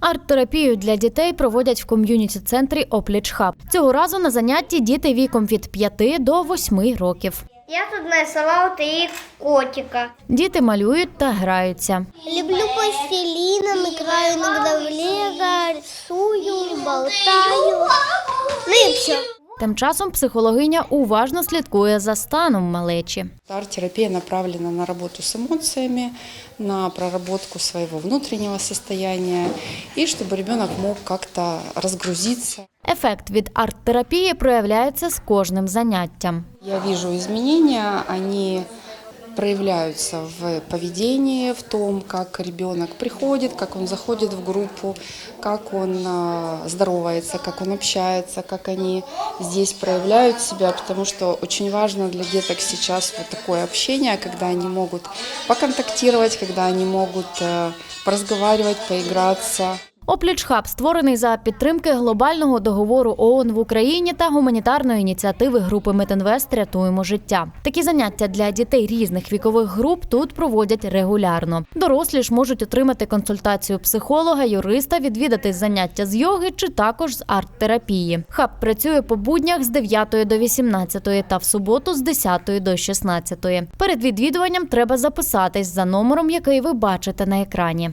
Арт-терапію для дітей проводять в ком'юніті-центрі Опліч Хаб. Цього разу на занятті діти віком від 5 до 8 років. Я тут нарисовала три котика. Діти малюють та граються. Люблю пластилином, играю иногда в лего, рисую, болтаю. Ну и все. Тим часом психологиня уважно слідкує за станом малечі. Арт-терапия направлена на работу с эмоциями, на проработку своего внутреннего состояния и чтобы ребенок мог как-то разгрузиться. Ефект від арт-терапії проявляється з кожним заняттям. Я вижу изменения, они проявляются в поведении, в том, как ребенок приходит, как он заходит в группу, как он здоровается, как он общается, как они здесь проявляют себя, потому что очень важно для деток сейчас вот такое общение, когда они могут поконтактировать, когда они могут э, поразговаривать, поиграться. Опліч Хаб створений за підтримки глобального договору ООН в Україні та гуманітарної ініціативи групи Метинвест Рятуємо життя. Такі заняття для дітей різних вікових груп тут проводять регулярно. Дорослі ж можуть отримати консультацію психолога, юриста, відвідати заняття з йоги чи також з арт-терапії. Хаб працює по буднях з 9 до 18 та в суботу з 10 до 16. Перед відвідуванням треба записатись за номером, який ви бачите на екрані.